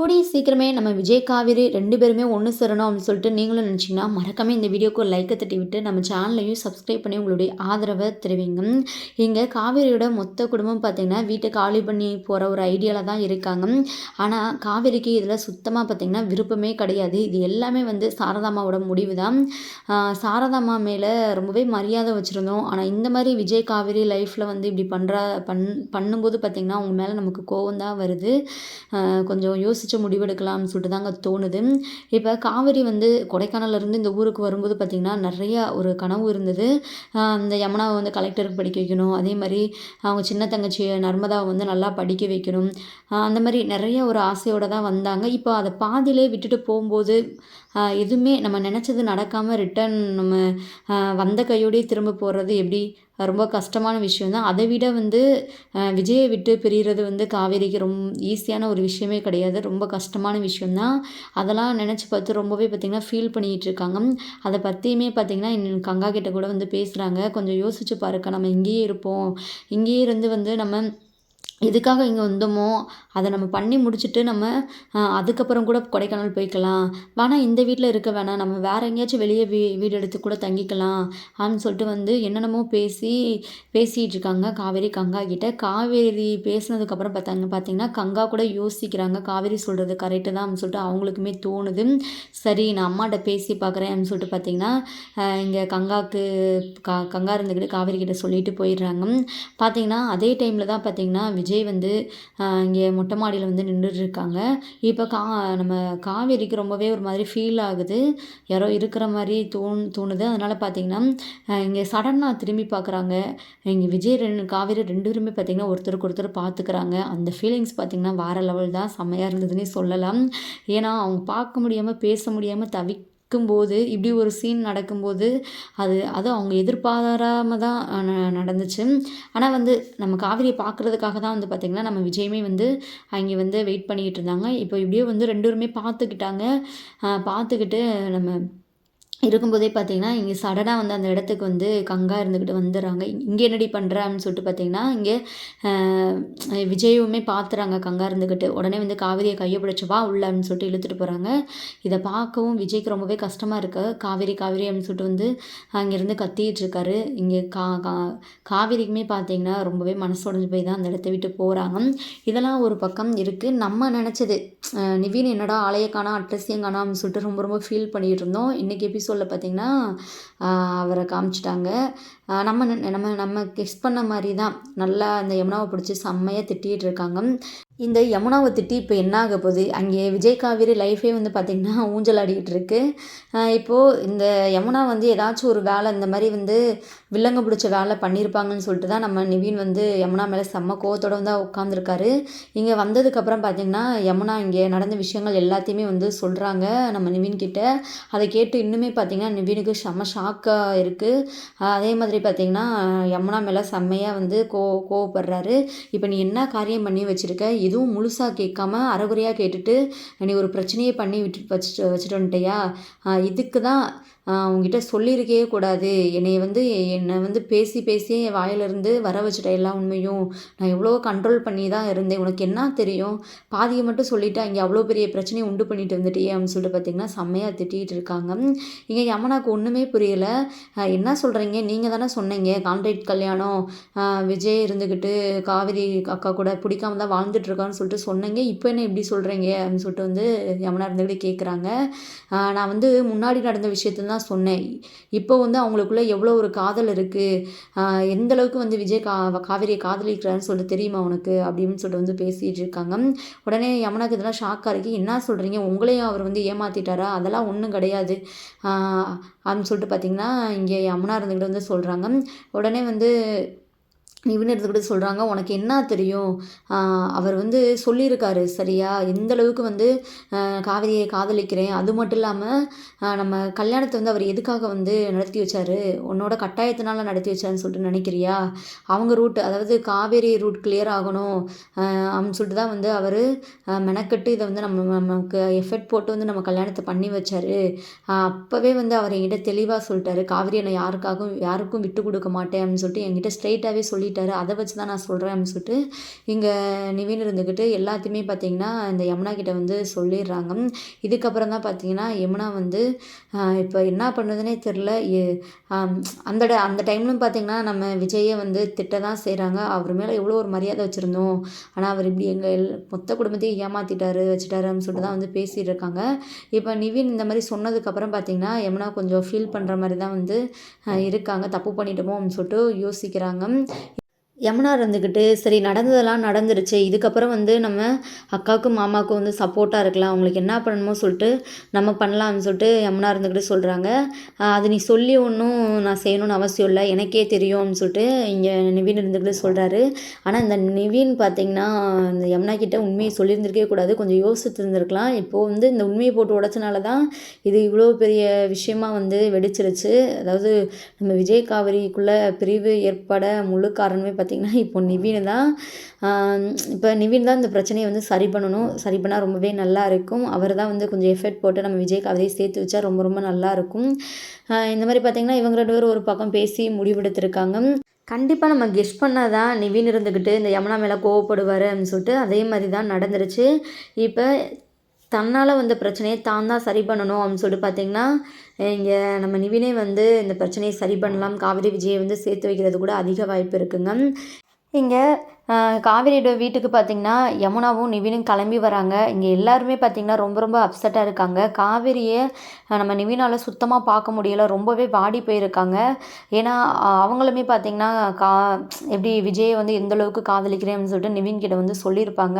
கூடிய சீக்கிரமே நம்ம விஜய் காவேரி ரெண்டு பேருமே ஒன்று சேரணும் அப்படின்னு சொல்லிட்டு நீங்களும் நினச்சிங்கன்னா மறக்காமல் இந்த வீடியோக்கு லைக்கை தட்டி விட்டு நம்ம சேனலையும் சப்ஸ்கிரைப் பண்ணி உங்களுடைய ஆதரவை தெரிவிங்க. இங்கே காவேரியோட மொத்த குடும்பம் பார்த்திங்கன்னா வீட்டை காலி பண்ணி போகிற ஒரு ஐடியாவில் தான் இருக்காங்க. ஆனால் காவேரிக்கு இதில் சுத்தமாக பார்த்திங்கன்னா விருப்பமே கிடையாது. இது எல்லாமே வந்து சாரதாமாவோட முடிவு தான் சாரதாமா மேலே ரொம்பவே மரியாதை வச்சுருந்தோம். ஆனால் இந்த மாதிரி விஜய் காவேரி லைஃப்பில் வந்து இப்படி பண்ணுற பண் பண்ணும்போது பார்த்திங்கன்னா அவங்க மேலே நமக்கு கோவம் தான் வருது கொஞ்சம் யோசிச்சு முடிவெடுக்கலாம்னு சொல்லிட்டு தாங்க தோணுது. இப்போ காவேரி வந்து கொடைக்கானலேருந்து இந்த ஊருக்கு வரும்போது பார்த்திங்கன்னா நிறையா ஒரு கனவு இருந்தது. அந்த யமுனாவை வந்து கலெக்டருக்கு படிக்க வைக்கணும். அதே மாதிரி அவங்க சின்ன தங்கச்சி நர்மதாவை வந்து நல்லா படிக்க வைக்கணும். அந்த மாதிரி நிறைய ஒரு ஆசையோடு தான் வந்தாங்க. இப்போ அதை பாதியிலே விட்டுட்டு போகும்போது எதுவுமே நம்ம நினச்சது நடக்காமல் ரிட்டன் நம்ம வந்த கையோடயே திரும்ப போகிறது எப்படி ரொம்ப கஷ்டமான விஷயம் தான் அதை விட வந்து விஜயை விட்டு பிரிகிறது வந்து காவேரிக்கு ரொம்ப ஈஸியான ஒரு விஷயமே கிடையாது. ரொம்ப கஷ்டமான விஷயந்தான் அதெல்லாம் நினச்சி பார்த்து ரொம்பவே பார்த்திங்கன்னா ஃபீல் பண்ணிகிட்டு இருக்காங்க அதை பற்றியுமே பார்த்திங்கன்னா என் கங்கா கிட்ட கூட வந்து பேசுகிறாங்க கொஞ்சம் யோசிச்சு பாருக்கா நம்ம இங்கேயே இருப்போம். இங்கேயே இருந்து வந்து நம்ம எதுக்காக இங்கே வந்தோமோ அதை நம்ம பண்ணி முடிச்சுட்டு நம்ம அதுக்கப்புறம் கூட கொடைக்கானல் போய்க்கலாம். வேணால் இந்த வீட்டில் இருக்க வேணாம். நம்ம வேறு எங்கேயாச்சும் வெளியே வீ வீடு எடுத்து கூட தங்கிக்கலாம் அப்படின்னு சொல்லிட்டு வந்து என்னென்னமோ பேசி பேசிகிட்டு இருக்காங்க. காவேரி கங்கா கிட்ட. காவேரி பேசுனதுக்கப்புறம் பார்த்தாங்க பார்த்தீங்கன்னா கங்கா கூட யோசிக்கிறாங்க. காவேரி சொல்கிறது கரெக்டு தான் அப்படின்னு சொல்லிட்டு அவங்களுக்குமே தோணுது. சரி நான் அம்மாட்ட பேசி பார்க்குறேன் அப்படின்னு சொல்லிட்டு பார்த்தீங்கன்னா இங்கே கங்காவுக்கு கங்கா இருந்துக்கிட்டு காவேரி கிட்ட சொல்லிட்டு போயிடுறாங்க. பார்த்தீங்கன்னா அதே டைமில் தான் பார்த்தீங்கன்னா விஜய் விஜய் வந்து இங்கே மொட்டை மாடியில் வந்து நின்றுட்டு இருக்காங்க இப்போ கா நம்ம காவேரிக்கு ரொம்பவே ஒரு மாதிரி ஃபீல் ஆகுது. யாரோ இருக்கிற மாதிரி தோணு தோணுது. அதனால் பார்த்தீங்கன்னா இங்கே சடனாக திரும்பி பார்க்குறாங்க இங்கே விஜய் ரெண்டு காவேரி ரெண்டு பேருமே பார்த்தீங்கன்னா ஒருத்தருக்கு ஒருத்தர் பார்த்துக்கிறாங்க அந்த ஃபீலிங்ஸ் பார்த்தீங்கன்னா வேறு லெவல் தான் செம்மையாக இருந்ததுன்னே சொல்லலாம். ஏன்னா அவங்க பார்க்க முடியாமல் பேச முடியாமல் தவி போது இப்படி ஒரு சீன் நடக்கும்போது அது அது அவங்க எதிர்பாராம தான் ந- நடந்துச்சு. ஆனால் வந்து நம்ம காவிரியை பார்க்குறதுக்காக தான் வந்து பார்த்திங்கன்னா நம்ம விஜயமே வந்து அங்கே வந்து வெயிட் பண்ணிக்கிட்டு இருந்தாங்க. இப்போ இப்படியே வந்து ரெண்டு பேருமே பார்த்துக்கிட்டாங்க. பார்த்துக்கிட்டு நம்ம இருக்கும்போதே பார்த்தீங்கன்னா இங்கே சடனாக வந்து அந்த இடத்துக்கு வந்து கங்கா இருந்துக்கிட்டு வந்துடுறாங்க. இங்கே என்னடி பண்ணுற அப்படின்னு சொல்லிட்டு பார்த்தீங்கன்னா இங்கே விஜயுமே பார்த்துறாங்க கங்கா இருந்துக்கிட்டு உடனே வந்து காவேரியை கையை பிடிச்சி வா உள்ள அப்படின்னு சொல்லிட்டு இழுத்துட்டு போகிறாங்க இதை பார்க்கவும் விஜய்க்கு ரொம்பவே கஷ்டமாக இருக்கு. காவேரி காவேரி அப்படின்னு சொல்லிட்டு வந்து அங்கேருந்து கத்திக்கிட்டு இருக்காரு. இங்கே கா கா காவேரிக்குமே பார்த்தீங்கன்னா ரொம்பவே மனசு உடைஞ்சு போய் தான் அந்த இடத்த விட்டு போகிறாங்க இதெல்லாம் ஒரு பக்கம் இருக்குது நம்ம நினச்சது நிவின் என்னடா ஆலய காணா அட்ரஸையும் காணாம்னு சொல்லிட்டு ரொம்ப ரொம்ப ஃபீல் பண்ணிகிட்டு இருந்தோம். இன்றைக்கி எபிசோடில் பார்த்தீங்கன்னா அவரை காமிச்சிட்டாங்க. நம்ம நெ- நம்ம நம்ம கெஸ் பண்ண மாதிரி தான் நல்லா அந்த யமுனாவை பிடிச்சி செம்மையாக திட்டிகிட்டு இருக்காங்க. இந்த யமுனாவை திட்டி இப்போ என்ன ஆக போகுது? அங்கே விஜய் காவேரி லைஃபே வந்து பார்த்திங்கன்னா ஊஞ்சல் ஆடிக்கிட்டு இருக்கு. இப்போது இந்த யமுனா வந்து ஏதாச்சும் ஒரு வேலை இந்த மாதிரி வந்து வில்லங்க பிடிச்ச வேலை பண்ணியிருப்பாங்கன்னு சொல்லிட்டு தான் நம்ம நிவின் வந்து யமுனா மேலே செம்ம கோவத்தோட வந்து உட்காந்துருக்காரு இங்கே வந்ததுக்கப்புறம் பார்த்திங்கன்னா யமுனா இங்கே நடந்த விஷயங்கள் எல்லாத்தையுமே வந்து சொல்கிறாங்க நம்ம நிவின் கிட்ட. அதை கேட்டு இன்னுமே பார்த்திங்கன்னா நிவினுக்கு செம்ம ஷாக்காக இருக்குது அதே மாதிரி பார்த்திங்கன்னா யமுனா மேலே செம்மையாக வந்து கோ கோவப்படுறாரு. இப்போ நீ என்ன காரியம் பண்ணி வச்சுருக்க? எதுவும் முழுசாக கேட்காம அறகுறையாக கேட்டுட்டு நீ ஒரு பிரச்சனையை பண்ணி விட்டு வச்சுட்டு வச்சுட்டு வந்துட்டியா? இதுக்கு தான் உங்ககிட்ட சொல்லியிருக்கவே கூடாது. என்னை வந்து என்னை வந்து பேசி பேசி என் வாயிலிருந்து வர வச்சுட்ட எல்லா உண்மையும் நான் எவ்வளோ கண்ட்ரோல் பண்ணி தான் இருந்தேன். உனக்கு என்ன தெரியும்? பாதியை மட்டும் சொல்லிவிட்டு அங்கே அவ்வளோ பெரிய பிரச்சனையை உண்டு பண்ணிட்டு வந்துட்டியே அப்படின்னு சொல்லிட்டு பார்த்தீங்கன்னா செம்மையாக திட்டிகிட்டு இருக்காங்க. இங்கே யமனாக்கு ஒன்றுமே புரியலை. என்ன சொல்கிறீங்க நீங்கள் தானே சொன்னீங்க. கான்ட்ராக்ட் கல்யாணம் விஜய் இருந்துக்கிட்டு காவிரி அக்கா கூட பிடிக்காம தான் வாழ்ந்துட்டுருக்கான்னு சொல்லிட்டு சொன்னீங்க. இப்போ என்ன இப்படி சொல்கிறீங்க அப்படின்னு சொல்லிட்டு வந்து யமுனா இருந்துக்கிட்டு கேட்குறாங்க நான் வந்து முன்னாடி நடந்த விஷயத்துல தான் சொன்னேன். இப்போ வந்து அவங்களுக்குள்ளே எவ்வளோ ஒரு காதல் இருக்குது எந்த அளவுக்கு வந்து விஜய் கா காவேரியை காதலிக்கிறான்னு சொல்லிட்டு தெரியுமா உனக்கு? அப்படின்னு சொல்லிட்டு வந்து பேசிகிட்டு இருக்காங்க. உடனே யமுனாக்கு இதெல்லாம் ஷாக்காக இருக்குது என்ன சொல்கிறீங்க உங்களையும் அவர் வந்து ஏமாற்றிட்டாரா அதெல்லாம் ஒன்றும் கிடையாது. அப்படின்னு சொல்லிட்டு பார்த்தீங்கன்னா இங்கே யமுனா இருந்துக்கிட்டு வந்து சொல்கிறாங்க உடனே வந்து நிவின் எடுத்துக்கிட்டு சொல்கிறாங்க உனக்கு என்ன தெரியும்? அவர் வந்து சொல்லியிருக்காரு சரியா? எந்த அளவுக்கு வந்து காவிரியை காதலிக்கிறேன்? அது மட்டும் இல்லாமல் நம்ம கல்யாணத்தை வந்து அவர் எதுக்காக வந்து நடத்தி வச்சாரு? உன்னோட கட்டாயத்தினால நடத்தி வச்சாருன்னு சொல்லிட்டு நினைக்கிறியா? அவங்க ரூட் அதாவது காவேரி ரூட் கிளியர் ஆகணும் அப்படின்னு சொல்லிட்டு தான் வந்து அவர் மெனக்கட்டு இதை வந்து நம்ம நமக்கு எஃபெக்ட் போட்டு வந்து நம்ம கல்யாணத்தை பண்ணி வச்சாரு. அப்போவே வந்து அவர் என்கிட்ட தெளிவாக சொல்லிட்டாரு காவிரி நான் யாருக்காகவும் யாருக்கும் விட்டு கொடுக்க மாட்டேன் அப்படின்னு சொல்லிட்டு என்கிட்ட ஸ்ட்ரைட்டாகவே சொல்லி சொல்லிட்டாரு. அதை வச்சு தான் நான் சொல்கிறேன் அப்படின்னு சொல்லிட்டு இங்கே நிவின் இருந்துக்கிட்டு எல்லாத்தையுமே பார்த்தீங்கன்னா இந்த யமுனா கிட்ட வந்து சொல்லிடுறாங்க. இதுக்கப்புறம் தான் பார்த்தீங்கன்னா யமுனா வந்து இப்போ என்ன பண்ணுதுன்னே தெரில அந்த ட- அந்த டைம்லும் பார்த்தீங்கன்னா நம்ம விஜயை வந்து திட்ட தான் செய்கிறாங்க அவர் மேலே எவ்வளோ ஒரு மரியாதை வச்சுருந்தோம். ஆனால் அவர் இப்படி எங்கள் எல் மொத்த குடும்பத்தையும் ஏமாற்றிட்டாரு வச்சுட்டாருன்னு சொல்லிட்டு தான் வந்து பேசிகிட்டு இருக்காங்க. இப்போ நிவின் இந்த மாதிரி சொன்னதுக்கப்புறம் பார்த்தீங்கன்னா யமுனா கொஞ்சம் ஃபீல் பண்ணுற மாதிரி தான் வந்து இருக்காங்க. தப்பு பண்ணிட்டோமோ அப்படின்னு சொல்லிட்டு யோசிக்கிறாங்க. யமுனா இருந்துக்கிட்டு சரி நடந்ததெல்லாம் நடந்துருச்சு. இதுக்கப்புறம் வந்து நம்ம அக்காவுக்கும் மாமாவுக்கும் வந்து சப்போர்ட்டாக இருக்கலாம். அவங்களுக்கு என்ன பண்ணணுமோ சொல்லிட்டு நம்ம பண்ணலாம்னு சொல்லிட்டு யமுனா இருந்துக்கிட்டு சொல்கிறாங்க அது நீ சொல்லி ஒன்றும் நான் செய்யணும்னு அவசியம் இல்லை. எனக்கே தெரியும்னு சொல்லிட்டு இங்கே நிவின் இருந்துக்கிட்டு சொல்கிறாரு ஆனால் இந்த நிவின் பார்த்திங்கன்னா இந்த யமுனா கிட்டே உண்மையை சொல்லியிருந்திருக்கே கூடாது. கொஞ்சம் யோசித்து இருந்திருக்கலாம் இப்போது வந்து இந்த உண்மையை போட்டு உடச்சனால தான் இது இவ்வளோ பெரிய விஷயமா வந்து வெடிச்சிருச்சு. அதாவது நம்ம விஜய் காவிரிக்குள்ளே பிரிவு ஏற்பட முழு காரணமே பார்த்திங்கன்னா இப்போ நிவின் தான் இப்போ நிவின் தான் இந்த பிரச்சனையை வந்து சரி பண்ணணும். சரி பண்ணால் ரொம்பவே நல்லா இருக்கும். அவர் தான் வந்து கொஞ்சம் எஃபெர்ட் போட்டு நம்ம விஜய் கவிதையை சேர்த்து வச்சா ரொம்ப ரொம்ப நல்லா இருக்கும். இந்த மாதிரி பார்த்திங்கன்னா இவங்க ரெண்டு பேரும் ஒரு பக்கம் பேசி முடிவெடுத்திருக்காங்க. கண்டிப்பாக நம்ம கெஸ் பண்ணால் தான் நிவின் இருந்துக்கிட்டு இந்த யமுனா மேலே கோவப்படுவார் அப்படின்னு சொல்லிட்டு அதே மாதிரி தான் நடந்துருச்சு. இப்போ தன்னால் வந்த பிரச்சனையை தான் தான் சரி பண்ணணும் அப்படின்னு சொல்லிட்டு பார்த்தீங்கன்னா இங்கே நம்ம நிவினே வந்து இந்த பிரச்சனையை சரி பண்ணலாம். காவிரி விஜயை வந்து சேர்த்து வைக்கிறது கூட அதிக வாய்ப்பு இருக்குங்க. இங்கே காவிரியோட வீட்டுக்கு பார்த்தீங்கன்னா யமுனாவும் நிவினும் கிளம்பி வராங்க. இங்கே எல்லாருமே பார்த்திங்கன்னா ரொம்ப ரொம்ப அப்செட்டாக இருக்காங்க. காவிரியை நம்ம நிவினால் சுத்தமாக பார்க்க முடியலை. ரொம்பவே வாடி போயிருக்காங்க. ஏன்னா அவங்களுமே பார்த்தீங்கன்னா கா எப்படி விஜயை வந்து எந்த அளவுக்கு காதலிக்கிறேன்னு சொல்லிட்டு நிவின் கிட்ட வந்து சொல்லியிருப்பாங்க.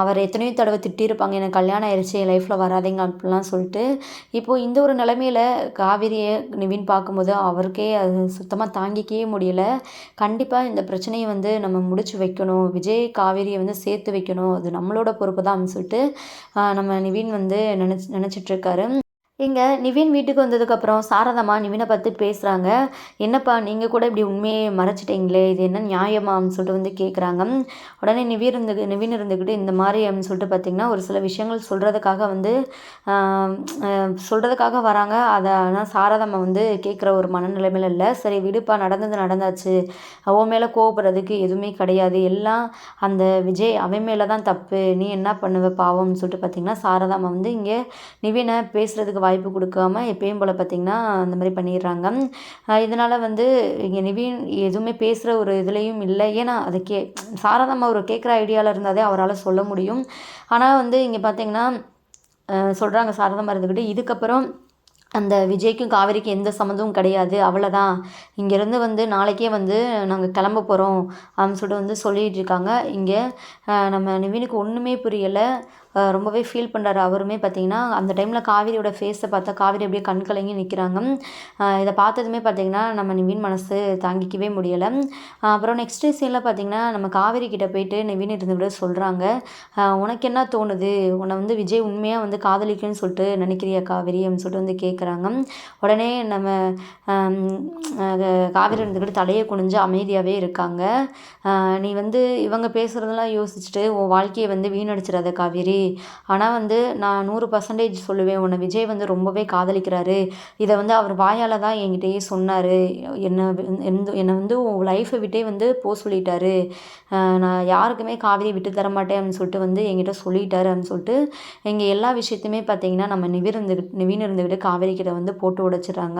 அவர் எத்தனையோ தடவை திட்டியிருப்பாங்க எனக்கு கல்யாணம் ஆயிடுச்சு என் லைஃப்பில் வராதீங்க அப்படிலாம் சொல்லிட்டு. இப்போது இந்த ஒரு நிலமையில காவிரியை நிவின் பார்க்கும்போது அவருக்கே அது சுத்தமாக தாங்கிக்கவே முடியல. கண்டிப்பாக இந்த பிரச்சனையை வந்து நம்ம முடிச்சு வைக்கணும். விஜய் காவேரியை வந்து சேர்த்து வைக்கணும். அது நம்மளோட பொறுப்பு தான் சொல்லிட்டு நம்ம நிவின் வந்து நினச்சி நினச்சிட்ருக்காரு இங்கே நிவின் வீட்டுக்கு வந்ததுக்கப்புறம் சாரதாம்மா நிவினை பார்த்து பேசுகிறாங்க என்னப்பா நீங்கள் கூட இப்படி உண்மையை மறைச்சிட்டீங்களே இது என்ன நியாயமான்னு அப்படின்னு சொல்லிட்டு வந்து கேட்குறாங்க உடனே நிவின் இருந்து நிவின் இருந்துக்கிட்டு இந்த மாதிரி அப்படின்னு சொல்லிட்டு பார்த்தீங்கன்னா ஒரு சில விஷயங்கள் சொல்கிறதுக்காக வந்து சொல்கிறதுக்காக வராங்க. அதை ஆனால் சாரதம்மா வந்து கேட்குற ஒரு மனநிலைமையில் இல்லை. சரி விடுப்பா நடந்தது நடந்தாச்சு. அவன் மேலே கோவப்படுறதுக்கு எதுவுமே கிடையாது. எல்லாம் அந்த விஜய் அவன் மேலே தான் தப்பு. நீ என்ன பண்ணுவ பாவம்னு சொல்லிட்டு பார்த்தீங்கன்னா சாரதாம்மா வந்து இங்கே நிவினை பேசுகிறதுக்கு வாய்ப்பு கொடுக்காம எப்பயும் போல் பார்த்திங்கன்னா அந்த மாதிரி பண்ணிடுறாங்க. இதனால் வந்து இங்கே நிவின் எதுவுமே பேசுகிற ஒரு இதுலேயும் இல்லை. ஏன்னா அது கே சாரதாம்மா ஒரு கேட்குற ஐடியாவில் இருந்தாதே அவரால் சொல்ல முடியும். ஆனால் வந்து இங்கே பார்த்தீங்கன்னா சொல்கிறாங்க சாரதாம்மா இருந்துக்கிட்டு இதுக்கப்புறம் அந்த விஜய்க்கும் காவேரிக்கும் எந்த சம்மந்தமும் கிடையாது. அவ்வளோதான் இங்கேருந்து வந்து நாளைக்கே வந்து நாங்கள் கிளம்ப போகிறோம் அப்படின்னு சொல்லிட்டு வந்து சொல்லிகிட்டு இருக்காங்க. இங்கே நம்ம நிவினுக்கு ஒன்றுமே புரியலை. ரொம்பவே ஃபீல் பண்ணுறாரு அவருமே பார்த்தீங்கன்னா அந்த டைமில் காவேரியோட ஃபேஸை பார்த்தா காவேரி அப்படியே கண் கலங்கி நிற்கிறாங்க இதை பார்த்ததுமே பார்த்தீங்கன்னா நம்ம நிவின் மனசு தாங்கிக்கவே முடியலை. அப்புறம் நெக்ஸ்ட் சீனில் பார்த்தீங்கன்னா நம்ம காவேரி கிட்டே போயிட்டு நிவின் இருந்து கூட சொல்கிறாங்க உனக்கு என்ன தோணுது? உன்னை வந்து விஜய் உண்மையாக வந்து காதலிக்குன்னு சொல்லிட்டு நினைக்கிறியா காவேரி அப்படின்னு சொல்லிட்டு வந்து கேட்குறாங்க உடனே நம்ம காவேரி இருந்துக்கிட்டு தலையை குனிஞ்சு அமைதியாகவே இருக்காங்க. நீ வந்து இவங்க பேசுகிறதெல்லாம் யோசிச்சுட்டு உன் வாழ்க்கையை வந்து வீணடிச்சிடாத காவேரி. ஆனால் வந்து நான் நூறு பர்சன்டேஜ் சொல்லுவேன். உன்னை விஜய் வந்து ரொம்பவே காதலிக்கிறாரு. இதை வந்து அவர் வாயால் தான் என்கிட்டயே சொன்னார். என்னை எந்த என்னை வந்து உன் லைஃப்பை விட்டே வந்து போக சொல்லிட்டாரு. நான் யாருக்குமே காவிரி விட்டு தர மாட்டேன் அப்படின்னு சொல்லிட்டு வந்து என்கிட்ட சொல்லிட்டாரு அப்படின்னு சொல்லிட்டு எங்கள் எல்லா விஷயத்தையுமே பார்த்தீங்கன்னா நம்ம நிவின் இருந்துக்கிட்டு நிவின் இருந்துக்கிட்டு காவேரி கிட்ட வந்து போட்டு உடைச்சிடுறாங்க.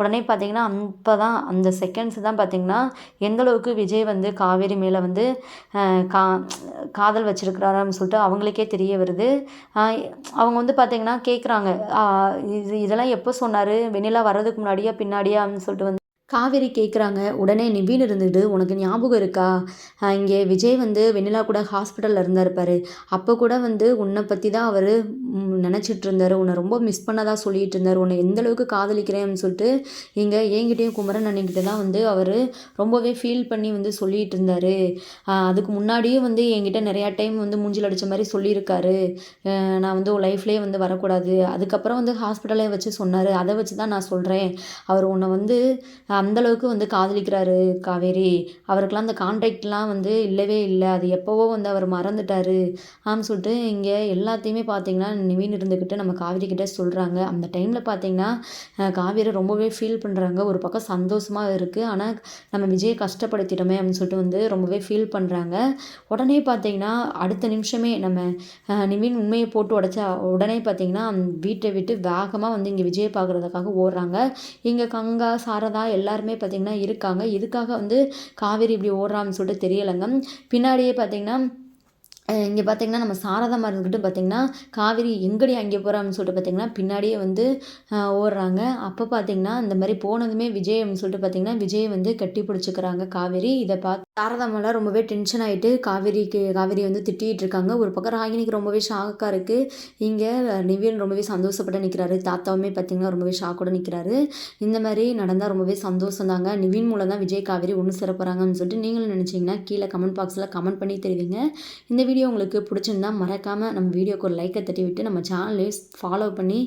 உடனே பார்த்தீங்கன்னா அப்போ தான் அந்த செகண்ட்ஸ் தான் பார்த்தீங்கன்னா எந்தளவுக்கு விஜய் வந்து காவேரி மேலே வந்து கா காதல் வச்சிருக்கிறாரான்னு சொல்லிட்டு அவங்களுக்கே தெரிய வருது. அவங்க வந்து பார்த்தீங்கன்னா கேட்குறாங்க இது இதெல்லாம் எப்போ சொன்னார்? வெண்ணிலா வர்றதுக்கு முன்னாடியா பின்னாடியா அப்படின்னு சொல்லிட்டு வந்து காவேரி கேட்குறாங்க உடனே நிவீன் இருந்துட்டு உனக்கு ஞாபகம் இருக்கா? இங்கே விஜய் வந்து வெண்ணிலா கூட ஹாஸ்பிட்டலில் இருந்தார் பாரு. அப்போ கூட வந்து உன்னை பற்றி தான் அவர் நினச்சிட்டு இருந்தார் உன்னை ரொம்ப மிஸ் பண்ணதாக சொல்லிட்டு இருந்தார் உன்னை எந்த அளவுக்கு காதலிக்கிறேன்னு சொல்லிட்டு இங்கே என்கிட்டயும் குமரன் அண்ணன்கிட்ட தான் வந்து அவர் ரொம்பவே ஃபீல் பண்ணி வந்து சொல்லிட்டு இருந்தார் அதுக்கு முன்னாடியே வந்து என்கிட்ட நிறையா டைம் வந்து மூஞ்சில் அடித்த மாதிரி சொல்லியிருக்காரு. நான் வந்து உன் லைஃப்லேயே வந்து வரக்கூடாது. அதுக்கப்புறம் வந்து ஹாஸ்பிட்டலே வச்சு சொன்னார். அதை வச்சு தான் நான் சொல்கிறேன் அவர் உன்னை வந்து அந்த அளவுக்கு வந்து காதலிக்கிறாரு காவேரி. அவருக்கெல்லாம் அந்த கான்ட்ராக்ட்லாம் வந்து இல்லவே இல்லை. அது எப்போவோ வந்து அவர் மறந்துட்டார். ஆம் சொல்லிட்டு இங்கே எல்லாத்தையுமே பார்த்தீங்கன்னா நிவின் இருந்துக்கிட்டு நம்ம காவேரி கிட்டே சொல்கிறாங்க அந்த டைமில் பார்த்தீங்கன்னா அஹ், காவேரி ரொம்பவே ஃபீல் பண்ணுறாங்க ஒரு பக்கம் சந்தோஷமாக இருக்குது ஆனால் நம்ம விஜயை கஷ்டப்படுத்திட்டோமே அப்படின்னு சொல்லிட்டு வந்து ரொம்பவே ஃபீல் பண்ணுறாங்க உடனே பார்த்தீங்கன்னா அடுத்த நிமிஷமே நம்ம அஹ், நிவின் உண்மையை போட்டு உடச்சா உடனே பார்த்தீங்கன்னா வீட்டை விட்டு வேகமாக வந்து இங்கே விஜயை பார்க்குறதுக்காக ஓடுறாங்க. இங்கே கங்கா சாரதா எல்லாருமே பார்த்தீங்கன்னா இருக்காங்க. இதுக்காக வந்து காவேரி இப்படி ஓடுறான்னு சொல்லிட்டு தெரியலைங்க. பின்னாடியே பார்த்தீங்கன்னா இங்கே பார்த்தீங்கன்னா நம்ம சாரதாமா இருந்துக்கிட்டு பார்த்தீங்கன்னா காவேரி எங்கடி அங்கே போகிறான்னு சொல்லிட்டு பார்த்தீங்கன்னா பின்னாடியே வந்து ஓடுறாங்க. அப்போ பார்த்தீங்கன்னா இந்த மாதிரி போனதுமே விஜய் அப்படின்னு சொல்லிட்டு பார்த்தீங்கன்னா விஜய் வந்து கட்டி பிடிச்சிக்கிறாங்க காவேரி. இதை பார்த்து சாரதாமெல்லாம் ரொம்பவே டென்ஷன் ஆகிட்டு காவேரிக்கு காவேரி வந்து திட்டிகிட்டு இருக்காங்க. ஒரு பக்கம் ராகினிக்கு ரொம்பவே ஷாக்காக இருக்குது இங்கே நிவின் ரொம்பவே சந்தோஷப்பட்டு நிற்கிறாரு தாத்தாவுமே பார்த்தீங்கன்னா ரொம்பவே ஷாக்கோடு நிற்கிறாரு இந்த மாதிரி நடந்தால் ரொம்பவே சந்தோஷம் தாங்க நிவின் மூலம் தான் விஜய் காவேரி ஒன்று சேர போகிறாங்கன்னு சொல்லிட்டு நீங்களும் நினச்சிங்கன்னா கீழே கமெண்ட் பாக்ஸில் கமெண்ட் பண்ணி தெரிவிங்க. இந்த வீடியோ உங்களுக்கு பிடிச்சிருந்தா மறக்காமல் நம்ம வீடியோக்கு ஒரு லைக்கை தட்டி விட்டு நம்ம சேனலையும் ஃபாலோ பண்ணி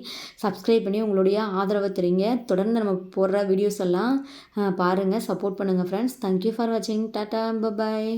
சப்ஸ்கிரைப் பண்ணி உங்களுடைய ஆதரவை தெரியுங்க. தொடர்ந்து நம்ம போடுற வீடியோஸ் எல்லாம் பாருங்கள் சப்போர்ட் பண்ணுங்கள் ஃப்ரெண்ட்ஸ் தேங்க்யூ ஃபார் வாட்சிங் டாட்டா பபாய்